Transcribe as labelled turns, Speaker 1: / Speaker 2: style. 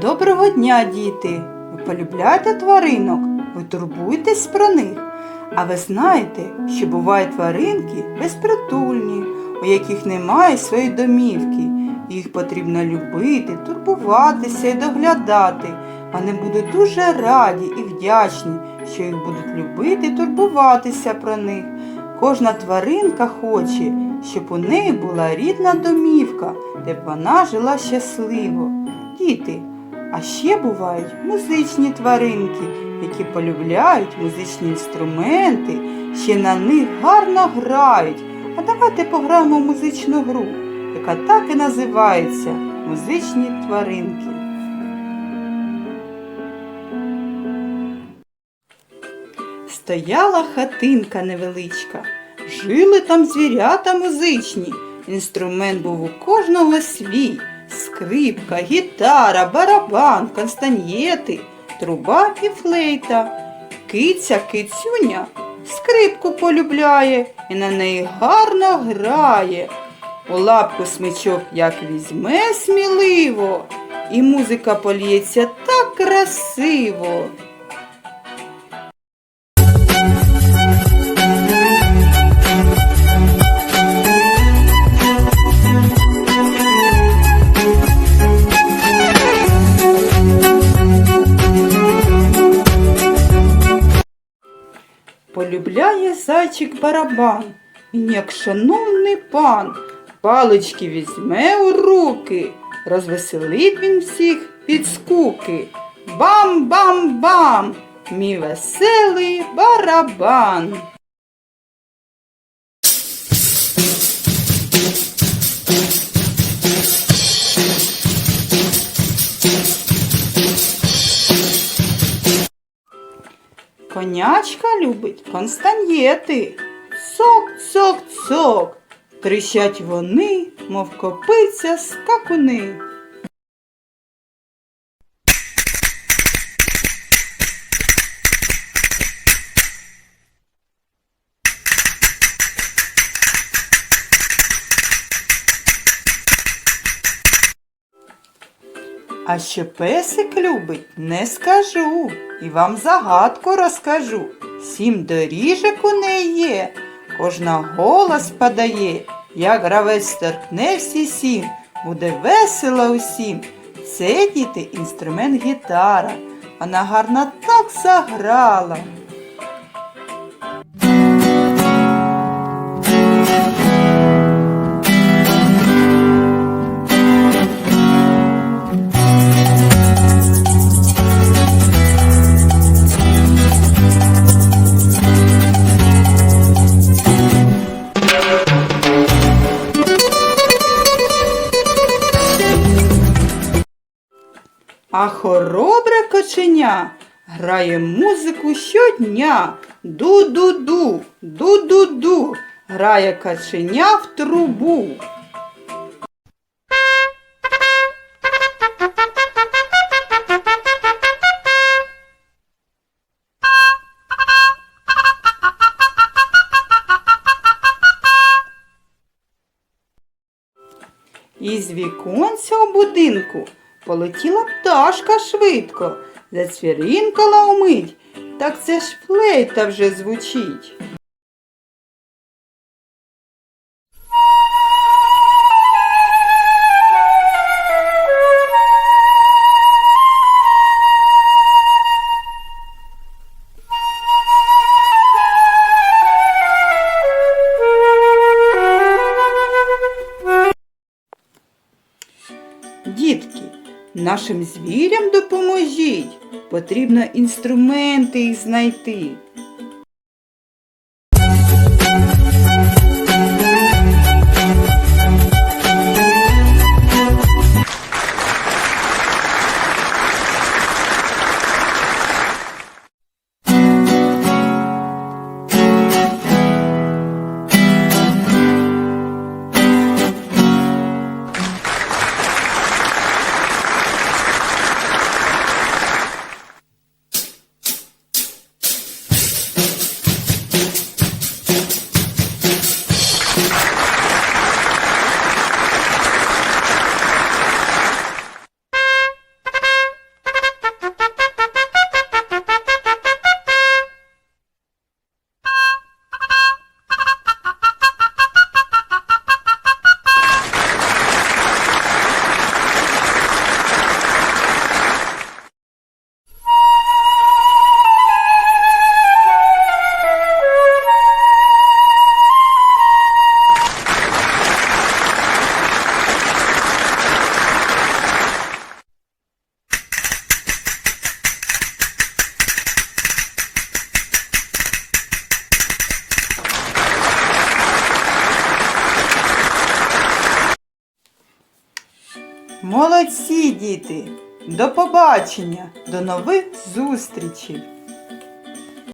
Speaker 1: Доброго дня, діти! Ви полюбляєте тваринок, ви турбуєтесь про них. А ви знаєте, що бувають тваринки безпритульні, у яких немає своєї домівки. Їх потрібно любити, турбуватися і доглядати. Вони будуть дуже раді і вдячні, що їх будуть любити турбуватися про них. Кожна тваринка хоче, щоб у неї була рідна домівка, де б вона жила щасливо. Діти, а ще бувають музичні тваринки, які полюбляють музичні інструменти, ще на них гарно грають. А давайте пограємо в музичну гру, яка так і називається Музичні тваринки. Стояла хатинка невеличка, жили там звірята музичні. Інструмент був у кожного свій. Скрипка, гітара, барабан, констаньєти, труба і флейта. Киця кицюня скрипку полюбляє і на неї гарно грає. У лапку смичок як візьме сміливо, і музика поліється так красиво. Полюбляє зайчик барабан, він як шановний пан, палички візьме у руки, розвеселить він всіх від скуки. Бам-бам-бам, мій веселий барабан. Конячка любить констаньєти. Цок, цок, цок. Тріщать вони, мов копиця скакуни. А що песик любить, не скажу, і вам загадку розкажу. Сім доріжок у неї є, кожна голос падає, як гравець торкне всі сім, буде весело усім. Це діти інструмент гітара. Вона гарно так заграла. А хоробре коченя грає музику щодня. Ду-ду-ду, ду-ду-ду, грає каченя в трубу. Із віконця у будинку полетіла пташка швидко, зацвірінкала умить, так це ж флейта вже звучить. Дітки, нашим звірям допоможіть. Потрібно інструменти їх знайти. Молодці, діти! До побачення, до нових зустрічей!